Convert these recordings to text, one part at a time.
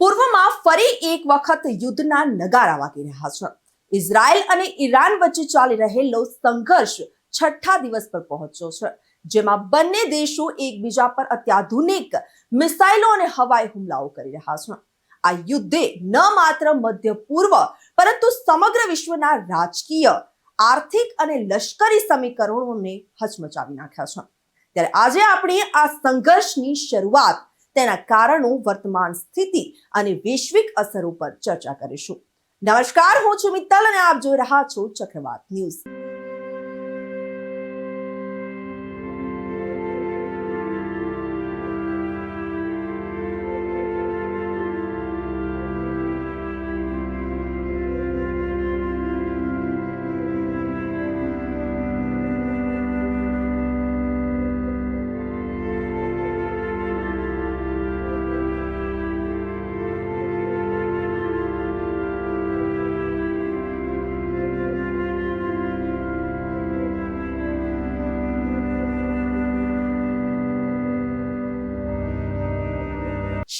પૂર્વમાં ફરી એક વખત યુદ્ધના નગારા વાગી રહ્યા છે. ઇઝરાયલ અને ઈરાન વચ્ચે ચાલી રહેલો સંઘર્ષ છઠ્ઠા દિવસ પર પહોંચ્યો છે. જેમાં બંને દેશો એકબીજા પર અત્યાધુનિક મિસાઇલો અને હવાઈ હુમલાઓ કરી રહ્યા છે. આ યુદ્ધે ન માત્ર મધ્ય પૂર્વ, પરંતુ સમગ્ર વિશ્વના રાજકીય, આર્થિક અને લશ્કરી સમીકરણોને હચમચાવી નાખ્યા છે. ત્યારે આજે આપણે આ સંઘર્ષની શરૂઆત તેના કારણો, વર્તમાન સ્થિતિ અને વૈશ્વિક અસરો પર ચર્ચા કરીશું. નમસ્કાર, હું છું મિત્તલ અને આપ જોઈ રહ્યા છો ચક્રવાત ન્યૂઝ.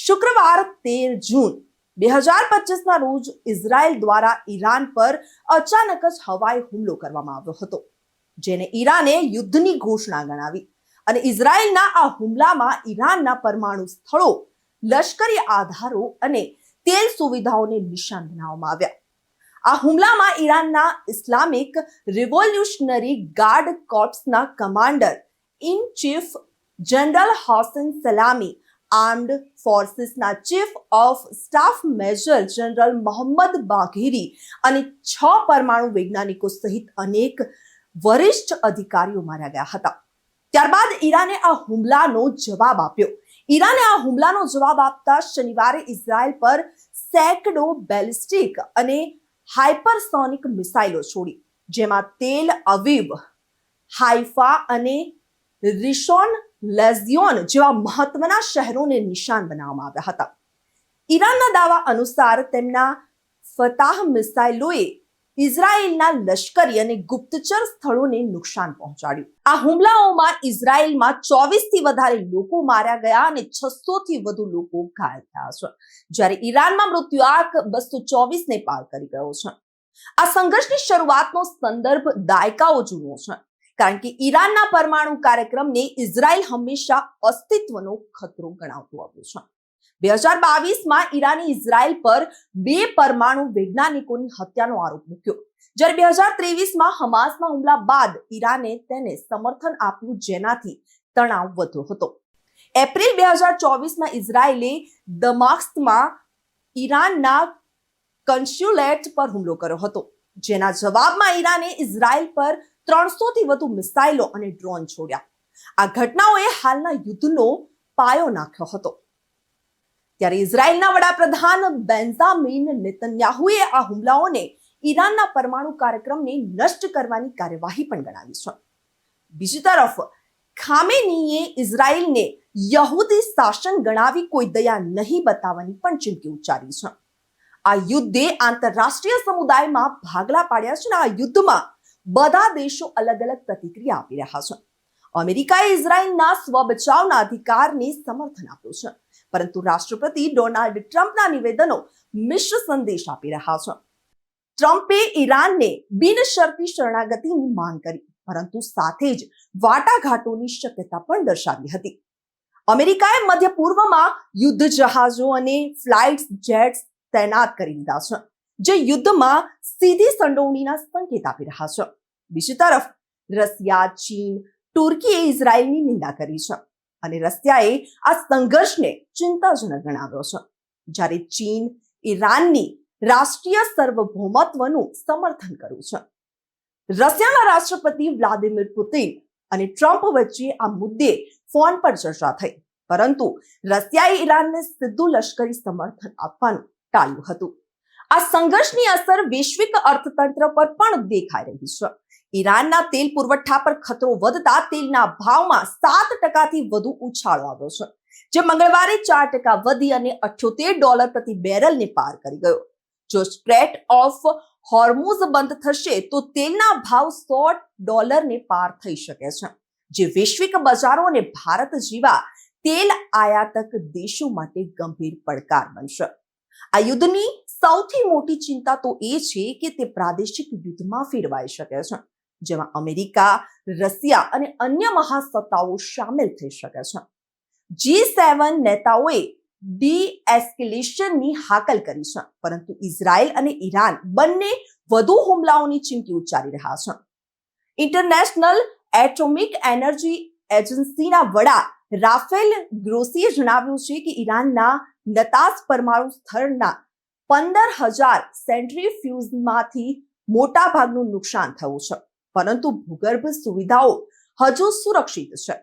શુક્રવાર તેર જૂન બે હજાર પચીસના રોજ ઇઝરાયલ દ્વારા ઈરાન પર અચાનક જ હવાઈ હુમલો કરવામાં આવ્યો હતો, જેને ઈરાને યુદ્ધની ઘોષણા ગણાવી અને ઇઝરાયલના આ હુમલામાં ઈરાનના પરમાણુ સ્થળો, લશ્કરી આધારો અને તેલ સુવિધાઓને નિશાન બનાવવામાં આવ્યા. આ હુમલામાં ઈરાનના Islamic revolutionary guard કોર્પ્સના commander in chief general Hossein Salami armed ફોર્સિસના chief of staff major general Mohammad Bagheri અને છ પરમાણુ વૈજ્ઞાનિકો સહિત અનેક વરિષ્ઠ અધિકારીઓ માર્યા ગયા હતા. ત્યારબાદ ઈરાને આ હુમલાનો જવાબ આપ્યો. ઈરાને આ હુમલાનો જવાબ આપતા શનિવારે ઇઝરાયલ પર સેકડો બેલિસ્ટિક અને હાઇપરસોનિક મિસાઇલો છોડી, જેમાં તેલ અવીવ, હાઇફા અને રિશોન લેઝિયોન જેવા મહત્વના શહેરોને નિશાન બનાવવામાં આવ્યા હતા. ઈરાનના દાવા અનુસાર તેમના ફતાહ મિસાઇલોએ ઇઝરાયેલના લશ્કરી અને ગુપ્તચર સ્થળોને નુકસાન પહોંચાડ્યું. આ હુમલાઓમાં ઇઝરાયેલમાં ચોવીસથી વધારે લોકો માર્યા ગયા અને છસો થી વધુ લોકો ઘાયલ થયા છે. જ્યારે ઈરાનમાં મૃત્યુઆંક બસો ચોવીસ ને પાર કરી ગયો છે. આ સંઘર્ષની શરૂઆતનો સંદર્ભ દાયકાઓ જૂનો છે. કારણ કે ઈરાનના પરમાણુ કાર્યક્રમને ઇઝરાયલ હંમેશા અસ્તિત્વનો ખતરો ગણાવતું આવ્યું છે. બે હજાર બાવીસમાં ઈરાને ઇઝરાયલ પર બે પરમાણુ વૈજ્ઞાનિકોની હત્યાનો આરોપ મૂક્યો. જ્યારે બે હજાર ત્રેવીસમાં હમાસના હુમલા બાદ ઈરાને તેને સમર્થન આપ્યું જેનાથી તણાવ વધ્યો હતો. એપ્રિલ બે હજાર ચોવીસમાં ઇઝરાયેલે દમાસ્કમાં ઈરાનના કન્સ્યુલેટ પર હુમલો કર્યો હતો. જેના જવાબમાં ઈરાને ઇઝરાયલ પર ત્રણસો થી વધુ મિસાઇલો અને ડ્રોન છોડ્યા. આ ઘટનાઓએ હાલના યુદ્ધનો પાયો નાખ્યો હતો. ત્યારે ઇઝરાયલના વડાપ્રધાન બેન્ઝામિન નેતન્યાહુએ આ હુમલાઓને ઈરાનના પરમાણુ કાર્યક્રમને નષ્ટ કરવાની કાર્યવાહી પણ ગણાવી છે. બીજી તરફ, ખામેનીએ ઇઝરાયલને યહૂદી શાસન ગણાવી કોઈ દયા નહીં બતાવવાની પણ ચીમકી ઉચ્ચારી છે. આ યુદ્ધે આંતરરાષ્ટ્રીય સમુદાયમાં ભાગલા પાડ્યા છે અને આ યુદ્ધમાં બધા દેશો અલગ અલગ પ્રતિક્રિયા આપી રહ્યા છે. અમેરિકાએ ઇઝરાયલના સ્વબચાવના અધિકારને સમર્થન આપ્યું છે. પરંતુ રાષ્ટ્રપતિ ડોનાલ્ડ ટ્રમ્પના નિવેદનો મિશ્ર સંદેશ આપી રહ્યા છે. ટ્રમ્પે ઈરાનને બિનશરતી શરણાગતિની માંગ કરી, પરંતુ સાથે જ વાટાઘાટોની શક્યતા પણ દર્શાવી હતી. અમેરિકાએ મધ્ય પૂર્વમાં યુદ્ધ જહાજો અને ફ્લાઇટ જેટ્સ તૈનાત કરી દીધા છે, જે યુદ્ધમાં સીધી સંડોવણીના સંકેત આપી રહ્યા છે. બીજી તરફ રશિયા, ચીન, તુર્કીએ ઇઝરાયલની નિંદા કરી છે અને રશિયાએ આ સંઘર્ષને ચિંતાજનક ગણાવ્યો છે. જ્યારે ચીન ઈરાનની રાષ્ટ્રીય સર્વભૌમત્વનું સમર્થન કર્યું છે. રશિયાના રાષ્ટ્રપતિ વ્લાદિમીર પુતિન અને ટ્રમ્પ વચ્ચે આ મુદ્દે ફોન પર ચર્ચા થઈ, પરંતુ રશિયાએ ઈરાનને સીધું લશ્કરી સમર્થન આપવાનું ટાળ્યું હતું. આ સંઘર્ષની અસર વૈશ્વિક અર્થતંત્ર પર પણ દેખાઈ રહી છે. ઈરાનના તેલ પુરવઠા પર ખતરો વધતા તેલના ભાવમાં સાત ટકાથી વધુ ઉછાળો આવ્યો છે, જે મંગળવારે ચાર ટકા વધી અને અઠ્યોતેર ડોલર પ્રતિ બેરલને પાર કરી ગયો. જો સ્ટ્રેટ ઓફ હોર્મુઝ બંધ થશે, તો તેલના ભાવ સો ડોલરને પાર થઈ શકે છે. જે વૈશ્વિક બજારો અને ભારત જેવા તેલ આયાતક દેશો માટે ગંભીર પડકાર બનશે આ યુદ્ધની સૌથી મોટી ચિંતા તો એ છે કે તે પ્રાદેશિક યુદ્ધમાં ફેરવાઈ શકે છે. જેમાં અમેરિકા, રશિયા અને અન્ય મહાસત્તાઓ સામેલ થઈ શકે છે. જી સેવન નેતાઓએ ડી એસ્કેલેશનની હાકલ કરી છે, પરંતુ ઇઝરાયલ અને ઈરાન બંને વધુ હુમલાઓની ચીમકી ઉચ્ચારી રહ્યા છે. ઇન્ટરનેશનલ એટોમિક એનર્જી એજન્સીના વડા રાફેલ ગ્રોસીએ જણાવ્યું છે કે ઈરાનના નતાસ પરમાણુ સ્થળના પંદર હજાર સેન્ટ્રીફ્યુઝમાંથી મોટા ભાગનું નુકસાન થયું છે. પરંતુ ભૂગર્ભ સુવિધાઓ હજુ સુરક્ષિત છે,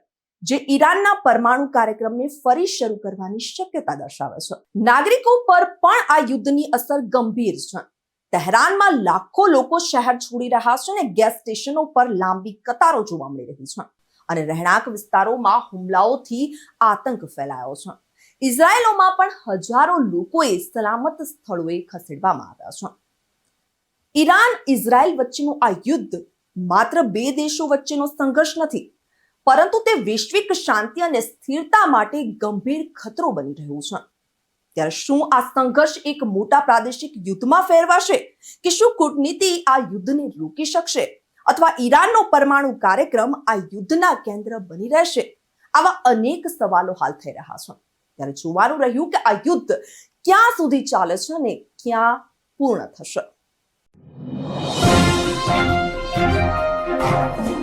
જે ઈરાનના પરમાણુ કાર્યક્રમને ફરી શરૂ કરવાની શક્યતા દર્શાવે છે. નાગરિકો પર પણ આ યુદ્ધની અસર ગંભીર છે. તહેરાનમાં લાખો લોકો શહેર છોડી રહ્યા છે અને ગેસ સ્ટેશનો પર લાંબી કતારો જોવા મળી રહી છે અને રહેણાંક વિસ્તારોમાં હુમલાઓથી આતંક ફેલાયો છે. ઇઝરાયલોમાં પણ હજારો લોકોએ સલામત સ્થળોએ ખસેડવામાં આવ્યા છે. ઈરાન ઇઝરાયલ વચ્ચેનું આ યુદ્ધ માત્ર બે દેશો વચ્ચેનો સંઘર્ષ નથી, પરંતુ તે વૈશ્વિક શાંતિ અને સ્થિરતા માટે ગંભીર ખતરો બની રહ્યું છે. ત્યારે શું આ સંઘર્ષ એક મોટા પ્રાદેશિક યુદ્ધમાં ફેરવાશે કે શું કૂટનીતિ આ યુદ્ધને રોકી શકશે અથવા ઈરાનનો પરમાણુ કાર્યક્રમ આ યુદ્ધના કેન્દ્ર બની રહેશે? આવા અનેક સવાલો હાલ થઈ રહ્યા છે. ત્યારે જોવાનું રહ્યું કે આ યુદ્ધ ક્યાં સુધી ચાલે છે અને ક્યાં પૂર્ણ થશે. Thank you.